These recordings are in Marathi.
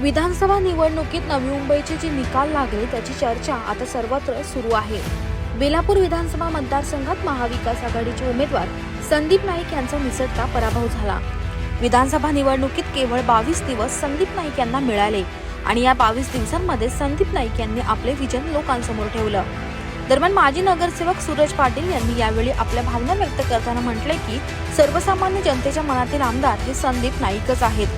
विधानसभा निवडणुकीत नवी मुंबईचे जे निकाल लागले त्याची चर्चा आता सर्वत्र सुरू आहे. बेलापूर विधानसभा मतदारसंघात महाविकास आघाडीचे उमेदवार संदीप नाईक यांचा निसटता पराभव झाला. विधानसभा निवडणुकीत केवळ बावीस दिवस संदीप नाईक यांना मिळाले आणि या बावीस दिवसांमध्ये संदीप नाईक यांनी आपले विजन लोकांसमोर ठेवलं. दरम्यान माजी नगरसेवक सूरज पाटील यांनी यावेळी आपल्या भावना व्यक्त करताना म्हटले की सर्वसामान्य जनतेच्या मनातील आमदार हे संदीप नाईकच आहेत.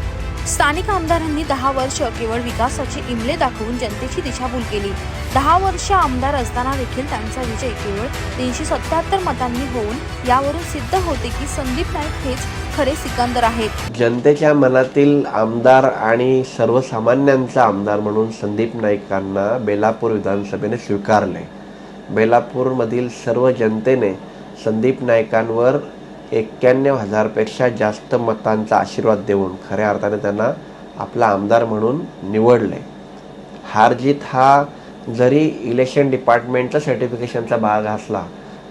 स्थानिक आमदारांनी दहा वर्ष केवळ विकासाची इमले दाखवून जनतेची दिशाभूल केली. दहा वर्ष आमदार असताना देखील त्यांचा विजय केवळ तीनशे सत्याहत्तर मतांनी होऊन यावरून सिद्ध होते की संदीप नाईक हेच खरे सिकंदर आहेत. जनतेच्या मनातील आमदार आणि सर्वसामान्यांचा आमदार म्हणून संदीप नाईकांना बेलापूर विधानसभेने स्वीकारले. बेलापूरमधील सर्व जनतेने संदीप नाईकांवर एक्क्याण्णव हजारपेक्षा जास्त मतांचा आशीर्वाद देऊन खऱ्या अर्थाने त्यांना आपला आमदार म्हणून निवडले. हारजीत हा जरी इलेक्शन डिपार्टमेंटचा सर्टिफिकेशनचा भाग असला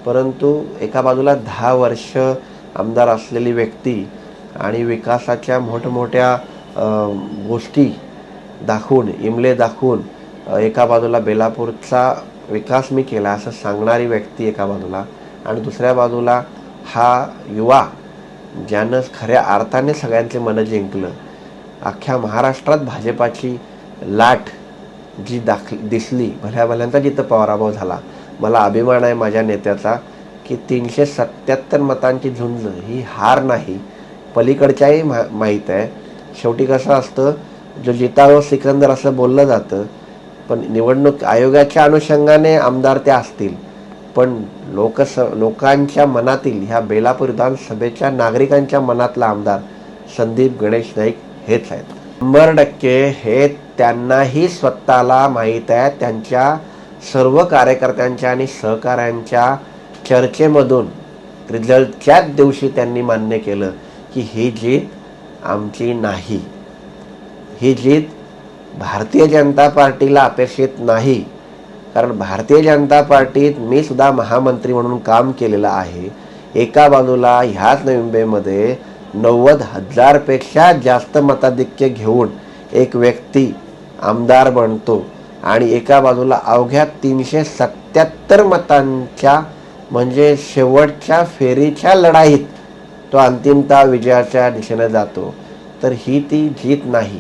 परंतु एका बाजूला दहा वर्ष आमदार असलेली व्यक्ती आणि विकासाच्या मोठमोठ्या गोष्टी दाखवून इमले दाखवून एका बाजूला बेलापूरचा विकास मी केला असं सांगणारी व्यक्ती एका बाजूला आणि दुसऱ्या बाजूला हा युवा ज्यानं खऱ्या अर्थाने सगळ्यांचे मनं जिंकलं अख्ख्या महाराष्ट्रात भाजपाची लाट जी दाख दिसली भल्या भल्यांचा जिथं पराभव झाला. मला अभिमान आहे माझ्या नेत्याचा की तीनशे सत्याहत्तर मतांची झुंज ही हार नाही. पलीकडच्याही मा माहीत आहे. शेवटी कसं असतं जो जितावं सिकंदर असं बोललं जातं पण निवडणूक आयोगाच्या अनुषंगाने आमदार त्या असतील. पण लोकस लोकांच्या मनातील ह्या बेलापूर विधानसभेच्या नागरिकांच्या मनातला आमदार संदीप गणेश नाईक हेच आहेत. शंभर टक्के हे त्यांनाही स्वतःला माहीत आहे. त्यांच्या सर्व कार्यकर्त्यांच्या आणि सहकाऱ्यांच्या चर्चेमधून रिझल्टच्याच दिवशी त्यांनी मान्य केलं की ही जीत आमची नाही. ही जीत भारतीय जनता पार्टीला अपेक्षित नाही. कारण भारतीय जनता पार्टीत मी सुद्धा महामंत्री म्हणून काम केलेलं आहे. एका बाजूला ह्याच नोव्हेंबरमध्ये नव्वद हजारपेक्षा जास्त मताधिक्य घेऊन एक व्यक्ती आमदार बनतो आणि एका बाजूला अवघ्या तीनशे सत्याहत्तर मतांच्या म्हणजे शेवटच्या फेरीच्या लढाईत तो अंतिमता विजयाच्या दिशेने जातो. तर ही ती जीत नाही.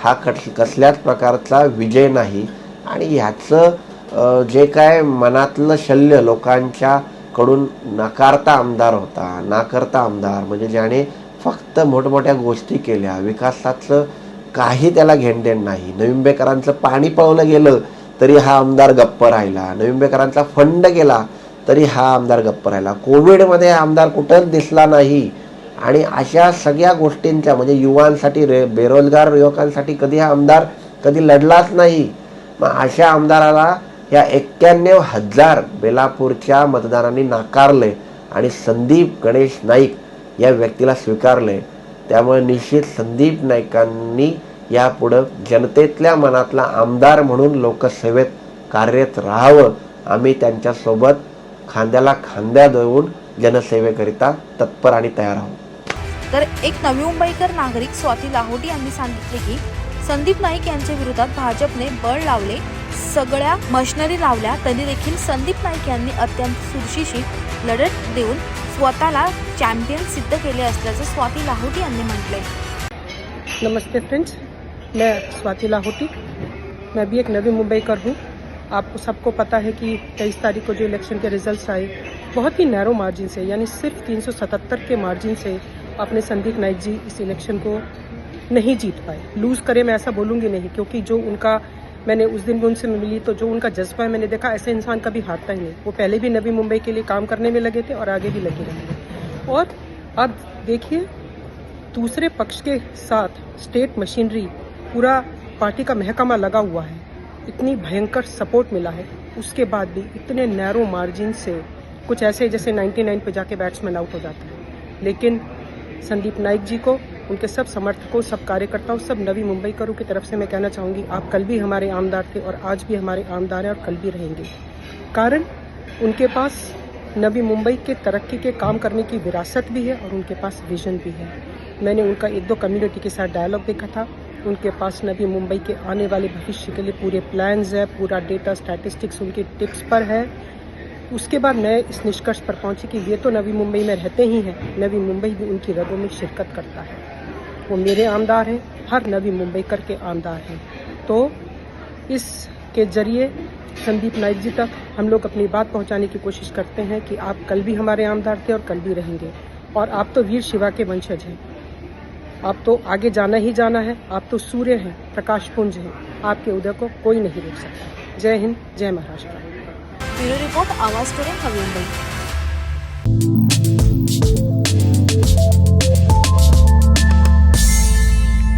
हा कस कसल्याच प्रकारचा विजय नाही. आणि ह्याचं जे काय मनातलं शल्य लोकांच्या कडून नाकारता आमदार होता नाकारता आमदार म्हणजे ज्याने फक्त मोठमोठ्या गोष्टी केल्या विकासाचं काही त्याला घेणदेण नाही. नविंबेकरांचं पाणी पळवलं गेलं तरी हा आमदार गप्प राहिला. नविंबेकरांचा फंड गेला तरी हा आमदार गप्प राहिला. कोविडमध्ये हा आमदार कुठंच दिसला नाही. आणि अशा सगळ्या गोष्टींच्या म्हणजे युवांसाठी रे बेरोजगार युवकांसाठी कधी हा आमदार कधी लढलाच नाही. मग अशा आमदाराला या एक्क्याण्णव हजार बेलापूरच्या मतदारांनी नाकारले आणि संदीप गणेश नाईक या व्यक्तीला स्वीकारले त्यामुळे निश्चित संदीप नाईकांनी यापुढं जनतेतल्या मनातला आमदार म्हणून लोकसेवेत कार्यरत राहावं. आम्ही त्यांच्यासोबत खांद्याला खांद्या देऊन जनसेवेकरिता तत्पर आणि तयार आहोत. तर एक नवी मुंबईकर नागरिक स्वाती लाहोटी यांनी सांगितले की संदीप नाईक यांच्या विरोधात भाजपने बळ लावले सगळ्या मशिनरी लावल्या तरी देखील संदीप नाईक यांनी अत्यंत सुरशीशी लढत देऊन स्वतःला चॅम्पियन सिद्ध केले असल्याचं स्वाती लाहोटी यांनी म्हटले नमस्ते फ्रेंड्स मैं स्वाति लाहोटी मैं भी एक नवी मुंबई कर हूँ। आपको सबको पता है कि तेईस तारीख को जो इलेक्शन के रिजल्ट्स आए बहुत ही नैरो मार्जिन से यानी सिर्फ 377 के मार्जिन से अपने संदीप नाइक जी इस इलेक्शन को नहीं जीत पाए। लूज करे मैं ऐसा बोलूँगी नहीं, क्योंकि जो उनका मैंने उस दिन भी उनसे मिली तो जो उनका जज्बा है, मैंने देखा ऐसे इंसान कभी हारता ही नहीं। वो पहले भी नवी मुंबई के लिए काम करने में लगे थे और आगे भी लगे रहेंगे और अब देखिए, दूसरे पक्ष के साथ स्टेट मशीनरी पूरा पार्टी का महकमा लगा हुआ है। इतनी भयंकर सपोर्ट मिला है। उसके बाद भी इतने नैरो मार्जिन से कुछ ऐसे जैसे 99 पे जाके बैट्समैन आउट हो जाता है। लेकिन संदीप नाइक जी को उनके सब समर्थकों, सब कार्यकर्ताओं, सब नवी मुंबईकरों की तरफ़ से मैं कहना चाहूँगी, आप कल भी हमारे आमदार थे और आज भी हमारे आमदार हैं और कल भी रहेंगे। कारण, उनके पास नवी मुंबई के तरक्की के काम करने की विरासत भी है और उनके पास विजन भी है। मैंने उनका एक दो कम्युनिटी के साथ डायलॉग देखा था। उनके पास नवी मुंबई के आने वाले भविष्य के लिए पूरे प्लान्स है, पूरा डेटा स्टैटिस्टिक्स उनके टिप्स पर है। उसके बाद मैं इस निष्कर्ष पर पहुँची कि ये तो नवी मुंबई में रहते ही हैं। नवी मुंबई भी उनकी रगों में शिरकत करता है। वो मेरे आमदार हैं, हर नवी मुंबईकर के आमदार हैं। तो इसके ज़रिए संदीप नाइक जी तक हम लोग अपनी बात पहुँचाने की कोशिश करते हैं कि आप कल भी हमारे आमदार थे और कल भी रहेंगे। और आप तो वीर शिवा के वंशज हैं। आप तो आगे जाना ही जाना है, आप तो सूर्य हैं, प्रकाश पुंज हैं। आपके उदय को कोई नहीं रोक सकता। जय हिंद, जय महाराष्ट्र। ब्युरो रिपोर्ट, आवाज़ नवी मुंबई।